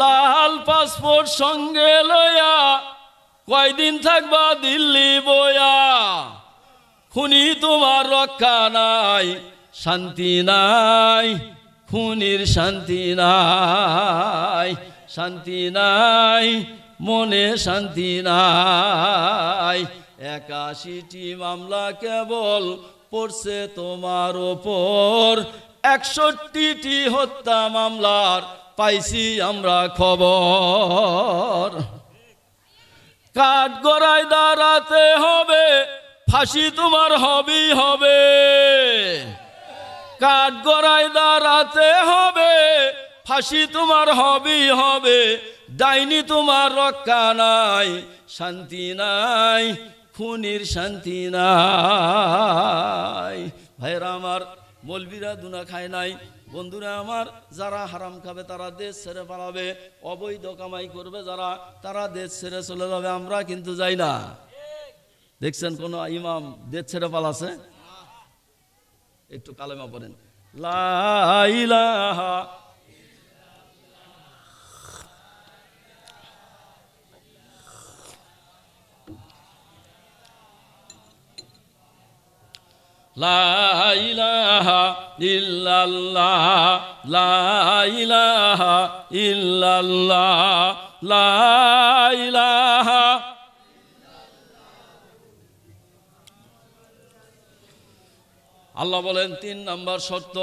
লাল passport সঙ্গে লয়া কয়দিন থাকবা দিল্লি বয়া খুনি তোমার রক্ষা নাই, শান্তি নাই, খুনির শান্তি নাই শান্তি নাই, মনে শান্তি নাই। একাশিটি মামলা কেবল পড়ছে তোমার ওপর, একষট্টিটি হত্যা মামলার পাইছি আমরা খবর। কাঠ গড়ায় দাঁড়াতে হবে, ফাঁসি তোমার হবেই হবে। কাঠ গড়ায় দাঁড়াতে হবে, ফাঁসি তোমার হবেই হবে। ডাইনি তোমার রক্ষা নাই, শান্তি নাই, খুনির শান্তি নাই। ভাইরা আমার মলবিরা দুনা খায় নাই বন্ধুরা আমার, যারা হারাম খাবে তারা দেশ ছেড়ে পালাবে, অবৈধ কামাই করবে যারা, তারা দেশ ছেড়ে চলে যাবে, আমরা কিন্তু যাই না। দেখছেন কোন ইমাম দেশ ছেড়ে পালাছে? একটু কালেমা পড়েন। লাইলাহা লাইলাহা ইল্লাল্লাহ। আল্লাহ বলেন তিন নম্বর শর্ত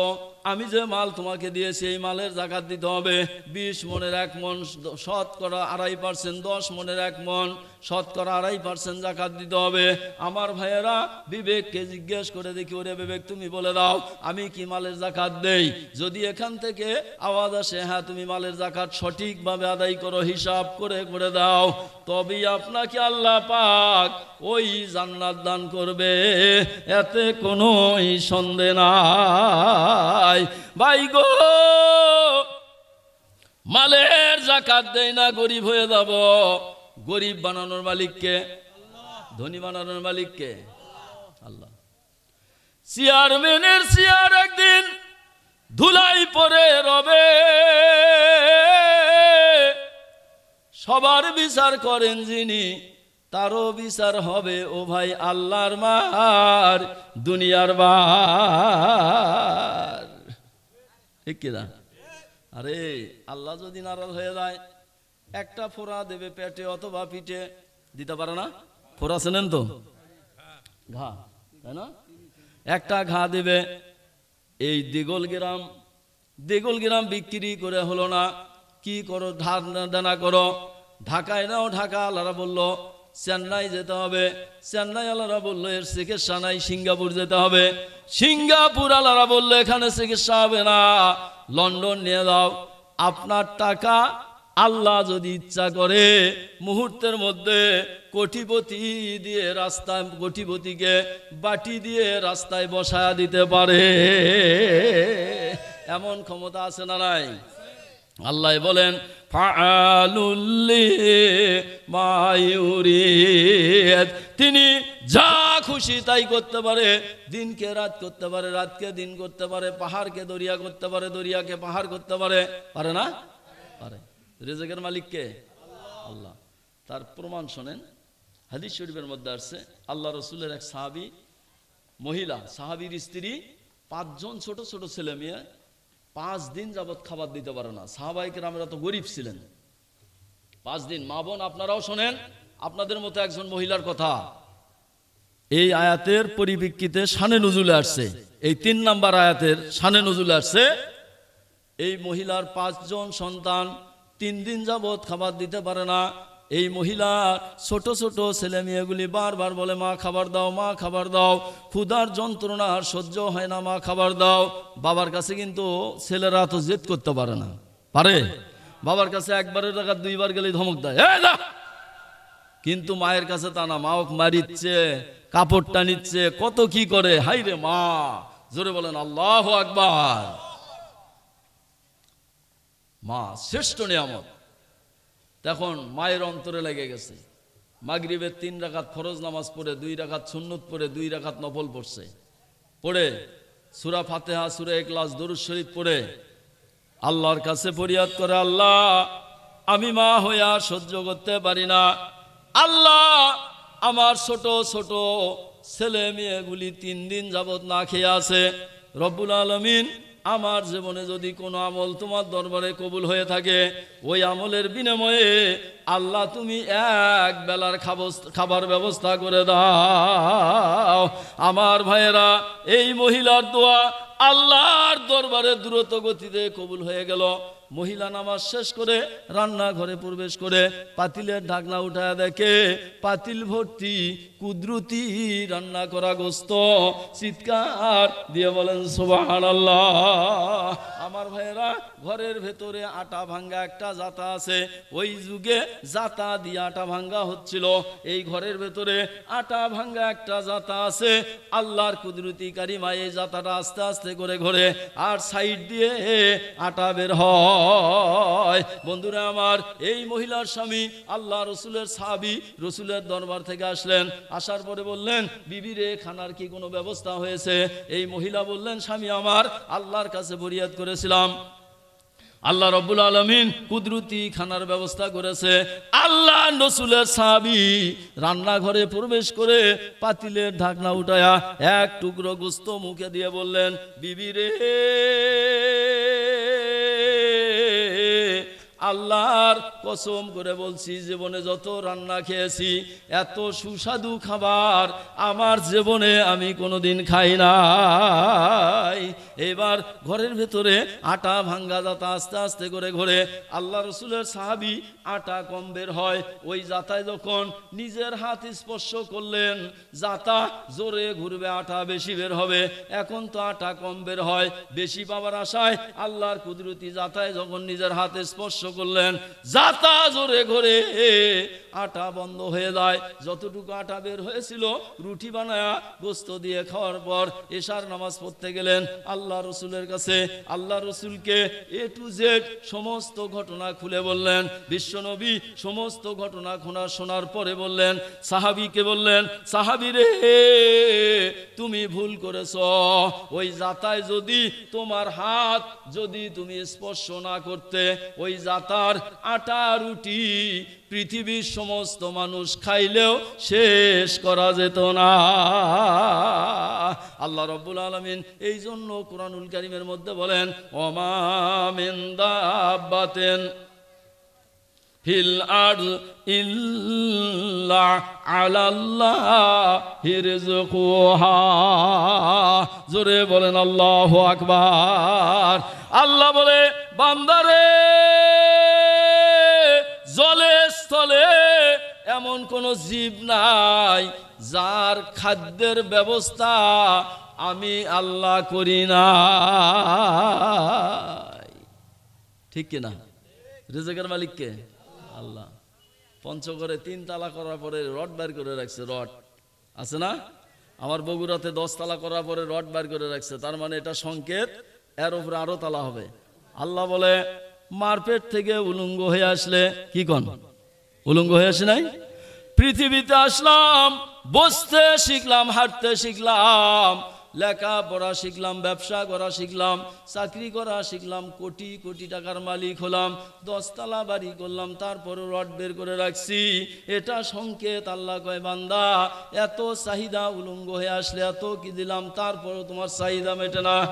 আমি যে মাল তোমাকে দিয়েছি, এই মালের জাকাত দিতে হবে। বিশ মনের এক মন শতকরা আড়াই পার্সেন্ট, দশ মনের এক মন শতকরা আড়াই পার্সেন্ট জাকাত দিতে হবে। আমার ভাইয়েরা, বিবেককে জিজ্ঞেস করে দেখি, ওরে বিবেক, তুমি বলে দাও, আমি কি মালের জাকাত দেই? যদি এখান থেকে আওয়াজ আসে হ্যাঁ তুমি মালের জাকাত সঠিকভাবে আদায় করো, হিসাব করে করে দাও। তবেই আপনাকে আল্লাহ পাক ওই জান্নাত দান করবে, এতে কোনো সন্দেহ নাই। ভাই ভাই গো, মালের জাকাত দেয় না, গরিব হয়ে যাব। গরিব বানানোর মালিককে, ধনী বানানোর মালিককে? আল্লাহ। চেয়ারম্যানের চেয়ার একদিন ধুলাই পরে রবে। সবার বিচার করেন যিনি, তারও বিচার হবে, ও ভাই আল্লাহর মার, দুনিয়ার বার ঠিক কিনা? আরে, আল্লাহ যদি নারাজ হয়ে যায়, একটা ফোড়া দেবে পেটে অথবা পিঠে, দিতে পারে না? ফোড়া চেনেন তো? ঘা, তাই না? একটা ঘা দেবে, এই দিগল গ্রাম দিগল গ্রাম বিক্রি করে হলো না। কি করো, ধার দানা করো। ঢাকায় নাও ঢাকা, আল্লাহরা বলল চেন্নাই যেতে হবে। চেন্নাই আল্লাহরা বলল, এর চিকিৎসা নাই, সিঙ্গাপুর যেতে হবে। সিঙ্গাপুর আল্লাহরা বলল, এখানে চিকিৎসা হবে না। লন্ডন নিয়ে দাও আপনার টাকা আল্লাহ যদি ইচ্ছা করে, মুহূর্তের মধ্যে কোটিপতি দিয়ে রাস্তায়, কোটিপতিকে বাটি দিয়ে রাস্তায় বসায়া দিতে পারে। এমন ক্ষমতা আছে না নাই? আল্লাহ বলেন তিনি যা খুশি তাই করতে পারে। দিনকে রাত করতে পারে, রাতকে দিন করতে পারে, পাহাড়কে দরিয়া করতে পারে, দরিয়াকে পাহাড় করতে পারে। পারে না? পারে। রেজেকের মালিককে? আল্লাহ। তার প্রমাণ শোনেন, হাদিস শরীফের মধ্যে আসছে, আল্লাহ রসুলের এক সাহাবি মহিলা, সাহাবির স্ত্রী, পাঁচজন ছোট ছোট ছেলে মেয়ে পাঁচ দিন যাবৎ খাবার দিতে পারে না। সাহাবাহিক রামেরা তো গরিব ছিলেন। পাঁচ দিন। মা বোন, আপনারাও শোনেন, আপনাদের মতো একজন মহিলার কথা। এই আয়াতের পরিপ্রেক্ষিতে শানে নজুলে আসছে। এই তিন নাম্বার আয়াতের শানে নজুলে আসছে, এই মহিলার পাঁচজন সন্তান তিন দিন যাবৎ খাবার দিতে পারে না। এই মহিলা ছোট ছোট ছেলে মেয়েগুলি বারবার বলে, মা, খাবার দাও, মা, খাবার দাও। ক্ষুধার যন্ত্রণা আর সহ্য হয় না, মা, খাবার দাও। বাবার কাছে কিন্তু ছেলেরা তো জেদ করতে পারে না। পারে? বাবার কাছে একবারের টাকা দুইবার গেলে ধমক দেয়। "এই কিন্তু মায়ের কাছে তা না মাও মারিচ্ছে কাপড়টা নিচ্ছে, কত কি করে? হাই রে মা! জোরে বলেন, আল্লাহ আকবার! মা, শ্রেষ্ঠ নিয়ামত। তখন মায়ের অন্তরে লেগে গেছে। মাগরিবের তিন রাখাত ফরজ নামাজ পড়ে, দুই রাখাত সুন্নত পড়ে, দুই রাখাত নফল পড়ছে। পড়ে সুরা ফাতেহা, সুরা একলাস দরুদ শরীফ পড়ে, আল্লাহর কাছে ফরিয়াদ করে, আল্লাহ, আমি মা হইয়া সহ্য করতে পারি না। আল্লাহ, আমার ছোট ছোট ছেলে মেয়েগুলি তিন দিন যাবৎ না খেয়ে আছে। রব্বুল আলমিন আমার জীবনে যদি কোনো আমল তোমার দরবারে কবুল হয়ে থাকে, ওই আমলের বিনিময়ে আল্লাহ তুমি এক বেলার খাবার ব্যবস্থা করে দাও। আমার ভাইয়েরা, এই মহিলার দোয়া আল্লাহর দরবারে দ্রুত গতিতে কবুল হয়ে গেল। মহিলা নামাজ শেষ করে রান্নাঘরে প্রবেশ করে পাতিলের ঢাকনা উঠায় দেখে পাতিল ভর্তি কুদরতি রান্না করা গোস্ত চিৎকার দিয়ে বলেন সুবাহান আমার ভাইয়েরা, ঘরের ভেতরে আটা ভাঙ্গা একটা জাতা আছে। ওই যুগে জাতা দিয়ে আটা ভাঙ্গা হচ্ছিল। এই ঘরের ভেতরে আটা ভাঙ্গা একটা জাতা আছে। আল্লাহর কুদরতি কারিমা এই জাতাটা আস্তে আস্তে করে ঘরে আর সাইড দিয়ে আটা বের হয়। বন্ধুরা আমার, এই মহিলার স্বামী আল্লাহ রসুলের সাহাবি রসুলের দরবার থেকে আসলেন। আসার পরে বললেন, বিবি রে, খানার কি কোনো ব্যবস্থা হয়েছে? এই মহিলা বললেন, স্বামী আমার, আল্লাহর কাছে ফরিয়াদ করেছিলাম। আল্লাহ রব্বুল আলমিন কুদরতি খানার ব্যবস্থা করেছে। আল্লাহ নসুলের সাবি রান্নাঘরে প্রবেশ করে পাতিলের ঢাকনা উঠায়া এক টুকরো গোস্ত মুখে দিয়ে বললেন, বিবি রে আল্লাহর কসম করে বলছি, জীবনে যত রান্না খেয়েছি, এত সুস্বাদু খাবার আমার জীবনে আমি কোনোদিন খাই নাই। এবার ঘরের ভেতরে আটা ভাঙ্গা যাতা আস্তে আস্তে করে ঘরে আল্লাহ রসুলের সাহাবি আটা কম বের হয়। ওই জাতায় যখন নিজের হাত স্পর্শ করলেন জাতা জোরে ঘুরবে, আটা বেশি বের হবে। এখন তো আটা কম বের হয়। বেশি পাবার আশায় আল্লাহর কুদরতি জাতায় যখন নিজের হাতে স্পর্শ করলেন। জাতা জোরে ঘরে আটা বন্ধ হয়ে যায়। যতটুকু আটা বের হয়েছিল, রুটি বানায়া গোস্ত দিয়ে খাওয়ার পর এশার নামাজ পড়তে গেলেন। আল্লাহ রসুলের কাছে, আল্লাহ রসুলকে এ টু জেড সমস্ত ঘটনা খুলে বললেন। বিশ্বনবী সমস্ত ঘটনা খোনা শোনার পরে বললেন, সাহাবিকে বললেন, সাহাবি রে, তুমি ভুল করেছ। ওই জাতায় যদি তোমার হাত যদি তুমি স্পর্শ না করতে, ওই জাতার আটা, রুটি, পৃথিবীর সমস্ত মানুষ খাইলেও শেষ করা যেত না। আল্লাহ রব্বুল আলমিন এই জন্য কোরআনুল কারিমের মধ্যে বলেন অমামেন্দাবাতেন ফিল আর ইল্লা আলাল্লাহ জোরে বলেন আল্লাহ আকবার। আল্লাহ বলে বান্দারে কোন জীব নাই, যার খাদ্যের ব্যবস্থা আমি আল্লাহ করি না ঠিক কিনা রেজেকের মালিককে আল্লাহ। পঞ্চগড়ে তিন তালা করার পরে রড বার করে রাখছে, রড। আছে না? আমার বগুড়াতে দশ তালা করার পরে রড বার করে রাখছে, তার মানে এটা সংকেত, এর উপরে আরও তালা হবে। আল্লাহ বলে, মারপেট থেকে উলঙ্গ হয়ে আসলে কি কন? উলঙ্গ হয়ে আসে নাই? পৃথিবীতে আসলাম, বসতে শিখলাম, হাঁটতে শিখলাম, লেখাপড়া শিখলাম, ব্যবসা করা শিখলাম, চাকরি করা শিখলাম, কোটি কোটি টাকার মালিক হলাম, দশতলা বাড়ি করলাম তারপরে রড বের করে রাখছি। এটা সংকেত, আল্লাহ কয়, বান্দা, এত চাহিদা উলঙ্গ হয়ে আসলে এত কি দিলাম তারপরে তোমার চাহিদা মেটে না।